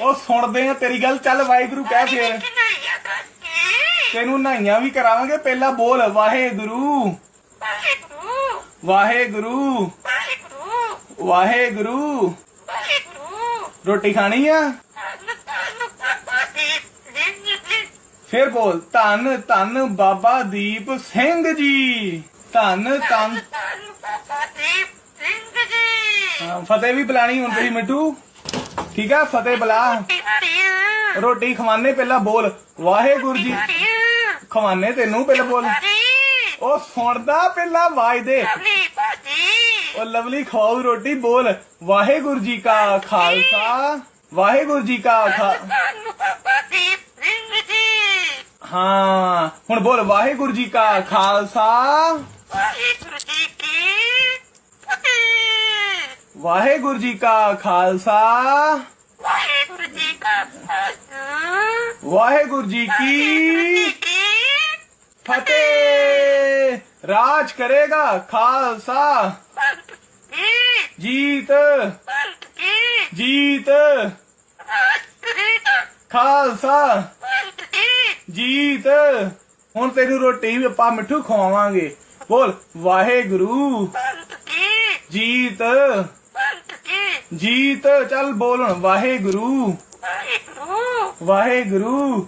ਉਹ ਸੁਣਦੇ ਆ ਤੇਰੀ ਗੱਲ ਚੱਲ ਵਾਹਿਗੁਰੂ ਕਹਿ ਫੇਰ। ਤੈਨੂੰ ਨਹਾਈਆਂ ਵੀ ਕਰਾਵਾਂਗੇ ਪਹਿਲਾਂ ਬੋਲ ਵਾਹਿਗੁਰੂ। ਵਾਹਿਗੁਰੂ। ਵਾਹਿਗੁਰੂ। ਰੋਟੀ ਖਾਣੀ ਆ? ਫੇਰ ਬੋਲ ਧੰਨ ਧੰਨ ਬਾਬਾ ਦੀਪ ਸਿੰਘ ਜੀ। ਧੰਨ ਧੰਨ ਫਤਿਹ ਵੀ ਬੁਲਾਣੀ ਹੁਣ ਤੁਸੀਂ ਮਿੱਠੂ। ਠੀਕ ਆ, ਫਤਿਹ ਬੁਲਾ। ਰੋਟੀ ਖਵਾਨੇ ਪਹਿਲਾਂ ਬੋਲ। ਵਾਹਿਗੁਰੂ ਜੀ। ਖਵਾਨੇ ਤੈਨੂੰ ਪਹਿਲਾਂ ਬੋਲ। ਉਹ ਸੁਣਦਾ ਪਹਿਲਾਂ ਆਵਾਜ਼ ਉਹ ਲਵਲੀ ਖਵਾਉ ਰੋਟੀ ਬੋਲ। ਵਾਹਿਗੁਰੂ ਜੀ ਕਾ ਖਾਲਸਾ। ਵਾਹਿਗੁਰੂ ਜੀ ਕਾ ਹਾਂ, ਹੁਣ ਬੋਲ। ਵਾਹਿਗੁਰੂ ਜੀ ਕਾ ਖਾਲਸਾ। ਵਾਹਿਗੁਰੂ ਜੀ ਕਾ ਖਾਲਸਾ। ਵਾਹਿਗੁਰੂ ਜੀ ਕੀ ਫਤਿਹ। ਰਾਜ ਕਰੇਗਾ ਖਾਲਸਾ। ਜੀਤ। ਜੀਤ। ਖਾਲਸਾ। ਜੀਤ। ਹੁਣ ਤੈਨੂੰ ਰੋਟੀ ਵੀ ਆਪਾਂ ਮਿੱਠੂ ਖਵਾਵਾਂਗੇ। ਬੋਲ ਵਾਹਿਗੁਰੂ। ਜੀਤ। ਜੀਤ ਚੱਲ ਬੋਲ ਹੁਣ ਵਾਹਿਗੁਰੂ। ਵਾਹਿਗੁਰੂ।